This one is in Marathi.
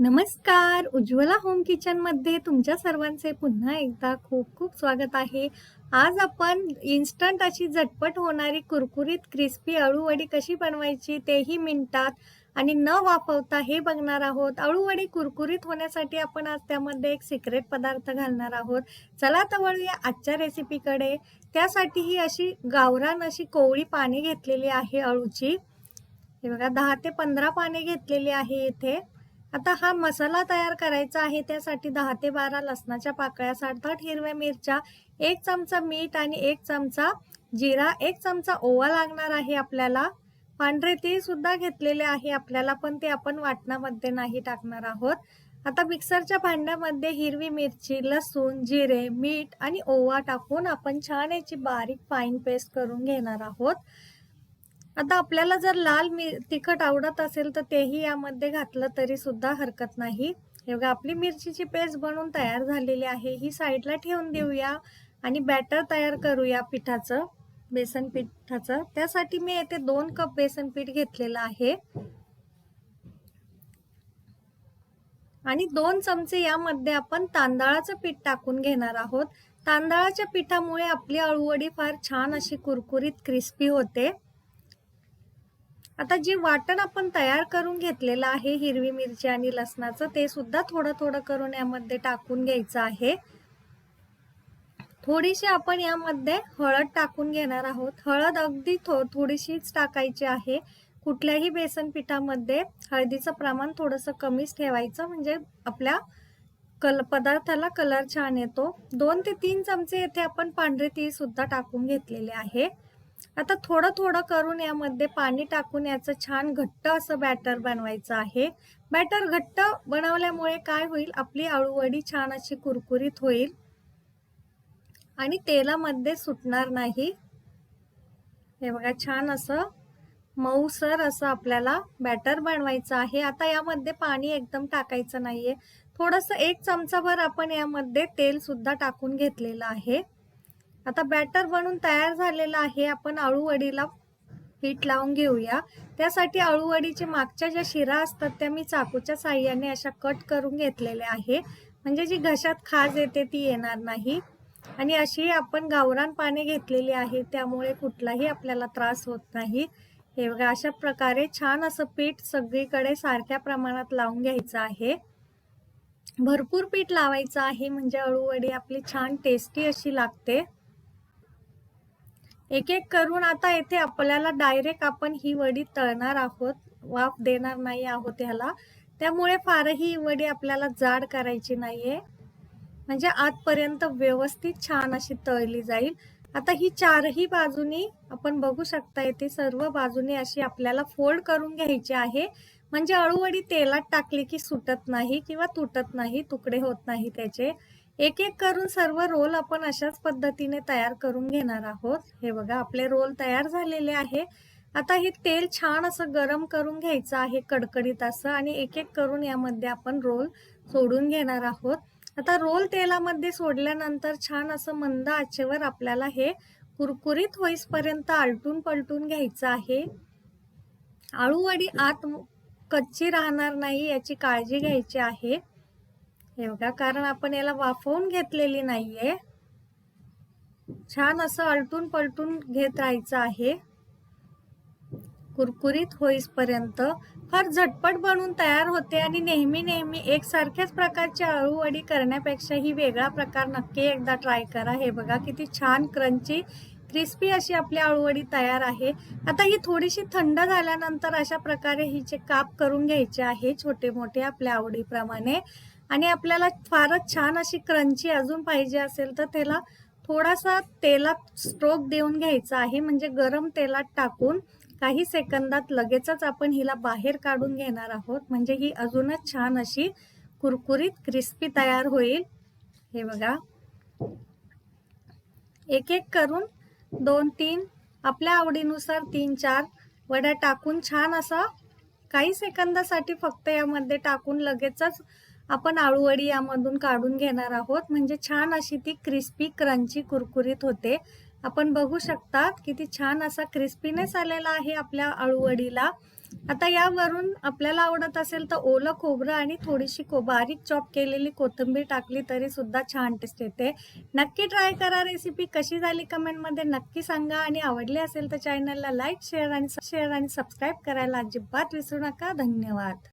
नमस्कार. उज्ज्वला होम किचनमध्ये तुमच्या सर्वांचे पुन्हा एकदा खूप खूप स्वागत आहे. आज आपण इन्स्टंट अशी झटपट होणारी कुरकुरीत क्रिस्पी अळूवडी कशी बनवायची तेही मिनटात आणि न वाफवता हे बघणार आहोत. अळूवडी कुरकुरीत होण्यासाठी आपण आज त्यामध्ये एक सिक्रेट पदार्थ घालणार आहोत. चला तर वळूया आजच्या रेसिपीकडे त्यासाठी ही अशी गावरान अशी कोवळी पाने घेतलेली आहे अळूची. हे बघा दहा ते पंधरा पाने घेतलेली आहे इथे. आता हा मसाला तयार करायचा आहे. त्यासाठी दहा ते बारा लसणाच्या पाकळ्या सात हिरव्या मिरच्या एक चमचा मीठ आणि एक चमचा जिरा एक चमचा ओवा लागणार आहे आपल्याला. पांढरे ते सुद्धा घेतलेले आहे आपल्याला पण ते आपण वाटणामध्ये नाही टाकणार आहोत. आता मिक्सरच्या भांड्यामध्ये हिरवी मिरची लसूण जिरे मीठ आणि ओवा टाकून आपण छान याची बारीक फाईन पेस्ट करून घेणार आहोत. आता आपल्याला जर लाल मी तिखट आवडत असेल तर तेही यामध्ये घातलं तरी सुद्धा हरकत नाही. हे बघा आपली मिरचीची पेस्ट बनवून तयार झालेली आहे. ही साईडला ठेवून देऊया आणि बॅटर तयार करूया पिठाचं बेसन पिठाचं. त्यासाठी मी येथे दोन कप बेसन पीठ घेतलेलं आहे. आणि दोन चमचे यामध्ये आपण तांदळाचं पीठ टाकून घेणार आहोत. तांदळाच्या पिठामुळे आपली अळूवडी फार छान अशी कुरकुरीत क्रिस्पी होते. आता जे वाटण आपण तयार करून घेतलेलं आहे हिरवी मिरची आणि लसणाचं ते सुद्धा थोडं थोडं करून यामध्ये टाकून घ्यायचं आहे. थोडीशी आपण यामध्ये हळद टाकून घेणार आहोत. हळद अगदी थो थोडीशीच टाकायची आहे. कुठल्याही बेसन पिठामध्ये हळदीचं प्रमाण थोडंसं कमीच ठेवायचं म्हणजे आपल्या कल पदार्थाला कलर छान येतो. दोन ते तीन चमचे येथे आपण पांढरे तीळ सुद्धा टाकून घेतलेले आहे. आता थोडं थोडं करून यामध्ये पाणी टाकून याचं छान घट्ट असं बॅटर बनवायचं आहे. बॅटर घट्ट बनवल्यामुळे काय होईल? आपली आळूवडी छान अशी कुरकुरीत होईल. आणि तेलामध्ये सुटणार नाही. हे बघा छान असं मऊसर असं आपल्याला बॅटर बनवायचं आहे. आता यामध्ये पाणी एकदम टाकायचं नाहीये. थोडंसं एक चमचाभर आपण यामध्ये तेल सुद्धा टाकून घेतलेलं आहे. आता बॅटर बनून तयार झालेलं आहे. आपण अळूवडीला पीठ लावून घेऊया. त्यासाठी अळूवडीच्या मागच्या ज्या शिरा असतात त्या मी चाकूच्या साह्याने अशा कट करून घेतलेल्या आहे. म्हणजे जी घशात खाज येते ती येणार नाही. आणि अशी आपण गावरान पाने घेतलेली आहे त्यामुळे कुठलाही आपल्याला त्रास होत नाही. हे बघा अशा प्रकारे छान असं पीठ सगळीकडे सारख्या प्रमाणात लावून घ्यायचं आहे. भरपूर पीठ लावायचं आहे म्हणजे अळूवडी आपली छान टेस्टी अशी लागते. एक एक करून आता येथे आपल्याला डायरेक्ट आपण ही वडी तळणार आहोत. वाफ देणार नाही आहोत ह्याला. त्यामुळे फारही ही वडी आपल्याला जाड करायची नाहीये. म्हणजे आतपर्यंत व्यवस्थित छान अशी तळली जाईल. आता ही चारही बाजूनी आपण बघू शकता येथे सर्व बाजूने अशी आपल्याला फोल्ड करून घ्यायची आहे. म्हणजे अळूवडी तेलात टाकली की सुटत नाही किंवा तुटत नाही तुकडे होत नाही त्याचे. एक एक करून सर्व रोल आपण अशाच पद्धतीने तयार करून घेणार आहोत. हे बघा आपले रोल तयार झालेले आहे. आता हे तेल छान असं गरम करून घ्यायचं आहे कडकडीत असं आणि एक एक करून यामध्ये आपण रोल सोडून घेणार आहोत. आता रोल तेलामध्ये सोडल्यानंतर छान असं मंद आचेवर आपल्याला हे कुरकुरीत होईसपर्यंत आलटून पलटून घ्यायचं आहे. आळूवडी आत कच्ची राहणार नाही याची काळजी घ्यायची आहे. हे बघा कारण आपण याला वाफवून घेतलेली नाहीये. छान असं अलटून पलटून घेत राहायचं आहे. कुरकुरीत होईसपर्यंत फार झटपट बनून तयार होते आणि नेहमी नेहमी एकसारख्याच प्रकारची अळूवडी करण्यापेक्षा ही वेगळा प्रकार नक्की एकदा ट्राय करा. हे बघा किती छान क्रंची क्रिस्पी अशी आपली आळूवडी तयार आहे. आता ही थोडीशी थंड झाल्यानंतर अशा प्रकारे हिचे काप करून घ्यायचे आहे छोटे मोठे आपल्या आवडीप्रमाणे. आणि आपल्याला फारच छान अशी क्रंची अजून पाहिजे असेल तर त्याला थोडासा तेलात स्ट्रोक देऊन घ्यायचा आहे. म्हणजे गरम तेलात टाकून काही सेकंदात लगेचच आपण हिला बाहेर काढून घेणार आहोत. म्हणजे ही अजूनच छान अशी कुरकुरीत क्रिस्पी तयार होईल. हे बघा. एक एक करून दोन तीन. आपल्या आवडीनुसार तीन चार. वड्या टाकून छान असं काही सेकंदासाठी फक्त यामध्ये टाकून लगेचच आपण आळूवडी यामधून काढून घेणार आहोत. म्हणजे छान अशी ती क्रिस्पी क्रंची कुरकुरीत होते. आपण बघू शकतात किती छान असा क्रिस्पीनेस आलेला आहे आपल्या आळूवडीला. आता यावरून आपल्याला आवडत असेल तर ओलं खोबरं आणि थोडीशी को बारीक चॉप केलेली कोथिंबीर टाकली तरी सुद्धा छान टेस्ट येते. नक्की ट्राय करा रेसिपी. कशी झाली कमेंटमध्ये नक्की सांगा आणि आवडली असेल तर चॅनलला लाईक शेअर आणि शेअर आणि सबस्क्राईब करायला अजिबात विसरू नका. धन्यवाद.